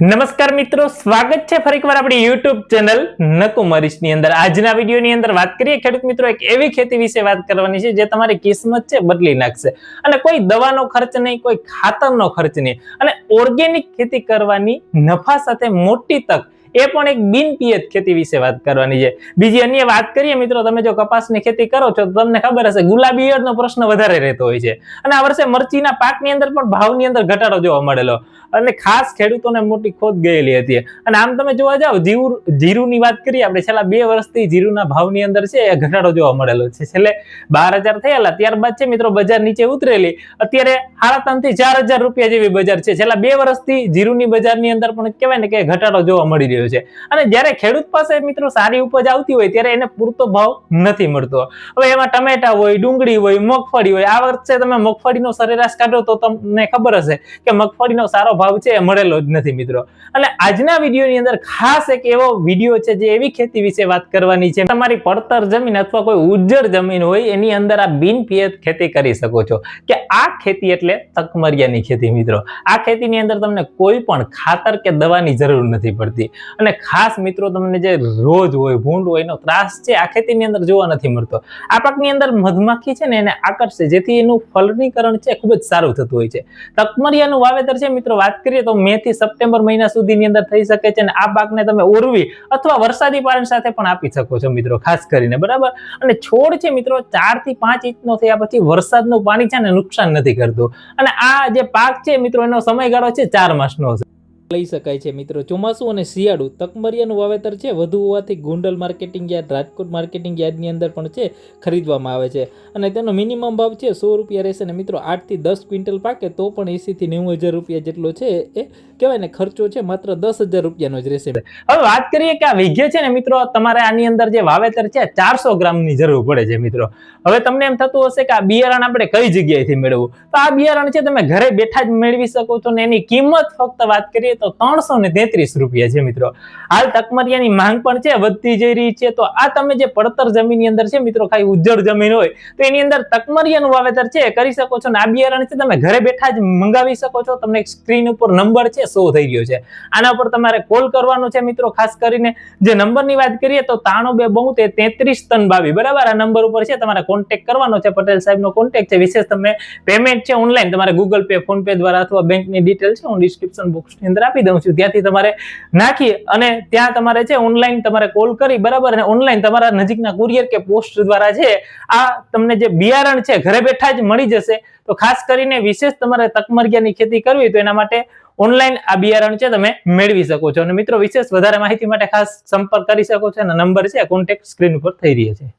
નમસ્કાર મિત્રો, સ્વાગત છે ફરી એકવાર આપણી યુટ્યુબ ચેનલ નકુમરીશની અંદર. આજના વીડિયો ની અંદર વાત કરીએ, ખેડૂત મિત્રો, એક એવી ખેતી વિશે વાત કરવાની છે જે તમારી કિસ્મત છે બદલી નાખશે. અને કોઈ દવાનો ખર્ચ નહીં, કોઈ ખાતરનો ખર્ચ નહીં. અને ઓર્ગેનિક ખેતી કરવાની નફા સાથે મોટી તક એ પણ એક બિન પિયત ખેતી વિશે વાત કરવાની છે. બીજી અન્ય વાત કરીએ મિત્રો, તમે જો કપાસની ખેતી કરો છો, તો તમને ખબર હશે ગુલાબી ઈયળનો પ્રશ્ન વધારે રહેતો હોય છે. અને આ વર્ષે મરચીના પાકની અંદર પણ ભાવની અંદર ઘટાડો જોવા મળેલો. અને ખાસ ખેડૂતોને મોટી ખોટ ગયેલી હતી. અને આમ તમે જોવા જાઓ જીરું જીરુની વાત કરીએ, આપણે છેલ્લા બે વર્ષથી જીરુના ભાવની અંદર છે, એ ઘટાડો જોવા મળેલો છે. છેલ્લે બાર હજાર થયેલા, ત્યારબાદ છે મિત્રો, બજાર નીચે ઉતરેલી. અત્યારે સાડા ત્રણથી ચાર હજાર રૂપિયા જેવી બજાર છે. છેલ્લા બે વર્ષથી જીરુની બજારની અંદર પણ કહેવાય ને કે ઘટાડો જોવા મળી રહ્યો છે. અને જ્યારે ખેડૂત પાસે મિત્રો સારી ઉપજ આવતી હોય ત્યારે એને પૂરતો ભાવ નથી મળતો. હવે એમાં ટમેટા હોય, ડુંગળી હોય, મગફળી હોય, આ વર્ષે તમે મગફળીનો સરેરાશ કાઢો તો તમને ખબર હશે કે મગફળીનો સારો ભાવ છે એ મળેલો જ નથી મિત્રો. અને આજના વિડીયોની અંદર ખાસ એક એવો વીડિયો છે જે એવી ખેતી વિશે વાત કરવાની છે. તમારી પડતર જમીન અથવા કોઈ ઉજ્જડ જમીન હોય એની અંદર આ બિન પિયત ખેતી કરી શકો છો. કે આ ખેતી એટલે તકમરિયાની ખેતી મિત્રો. આ ખેતીની અંદર તમને કોઈ પણ ખાતર કે દવાની જરૂર નથી પડતી. અને ખાસ મિત્રો તમને જે રોજ હોય, ભૂંડ હોય, એનો ત્રાસ છે, આ ખેતીની અંદર જોવા નથી મળતો. આ પાકની અંદર મધમાખી છે ને એને આકર્ષે, જેથી એનું ફલનીકરણ છે, ખૂબ જ સારું થતું હોય છે. તકમરિયાનું વાવેતર છે, મિત્રો, વાત કરીએ તો મે થી સપ્ટેમ્બર મહિના સુધીની અંદર થઈ શકે છે અને આ પાકને તમે ઓરવી અથવા વરસાદી પાણી સાથે પણ આપી શકો છો, મિત્રો, ખાસ કરીને, બરાબર? અને છોડ છે, મિત્રો, ચારથી પાંચ ઇંચનો થયા પછી વરસાદનું પાણી છે ને નુકસાન નથી કરતું. અને આ જે પાક છે, મિત્રો, એનો સમયગાળો છે, ચાર માસનો છે. લઈ શકાય છે મિત્રો. ચોમાસું અને શિયાળુ તકમરિયાનું વાવેતર છે. વધુ હોવાથી Gondal marketing yard, Rajkot marketing યાર્ડની અંદર પણ છે, ખરીદવામાં આવે છે. અને તેનો મિનિમમ ભાવ છે સો રૂપિયા રહેશે અને મિત્રો, આઠથી દસ ક્વિન્ટલ પાકે તો પણ એંસીથી નેવું હજાર રૂપિયા જેટલો છે એ કહેવાય ને ખર્ચો છે માત્ર દસ હજાર રૂપિયાનો જ રહેશે. હવે વાત કરીએ કે આ વિઘે છે ને મિત્રો, તમારે આની અંદર જે વાવેતર છે ચારસો ગ્રામની જરૂર પડે છે મિત્રો. હવે તમને એમ થતું હશે કે આ બિયારણ આપણે કઈ જગ્યાએથી મેળવવું? તો આ બિયારણ છે, તમે ઘરે બેઠા જ મેળવી શકો છો ને એની કિંમત ફક્ત વાત કરીએ તો ત્રણસો ને તેત્રીસ રૂપિયા છે મિત્રો. હાલ તકમરિયાની માંગ પણ છે, વધતી જઈ રહી છે. તો આ તમે જે પડતર જમીનની અંદર છે મિત્રો, ખાલી ઉજ્જળ જમીન હોય, તો એની અંદર તકમરિયાનું વાવેતર છે, કરી શકો છો. ને આ બિયારણ છે, તમે ઘરે બેઠા જ મંગાવી શકો છો. તમને સ્ક્રીન ઉપર નંબર છે શો થઈ ગયો છે. આના ઉપર તમારે કોલ કરવાનો છે મિત્રો, ખાસ કરીને. જે નંબરની વાત કરીએ તો તાણું બે બહુ તે તેત્રીસ તન બાવી. બરાબર? આ નંબર ઉપર છે, તમારે કોન્ટેક્ટ કરવાનો છે. પટેલ સાહેબનો કોન્ટેક્ટ છે. વિશેષ તમને પેમેન્ટ છે ઓનલાઈન તમારે ગૂગલ પે ફોન પે દ્વારા અથવા બેંકની ડિટેલ છે, હું ડિસ્ક્રિપ્શન બોક્સની અંદર આપી દઉં છું. ત્યાંથી તમારે નાખી અને ત્યાં તમારે છે ઓનલાઈન તમારે કોલ કરી, બરાબર? અને ઓનલાઈન તમારા નજીકના કુરિયર કે પોસ્ટ દ્વારા છે, આ તમને જે બિયારણ છે, ઘરે બેઠા જ મળી જશે. તો ખાસ કરીને વિશેષ તમારે તકમરિયાની ખેતી કરવી તો એના માટે ઓનલાઈન આ બિયારણ છે તમે મેળવી શકો છો. અને મિત્રો, વિશેષ વધારે માહિતી માટે ખાસ સંપર્ક કરી શકો છો. અને નંબર છે કોન્ટેક્ટ સ્ક્રીન ઉપર થઈ રહ્યો છે.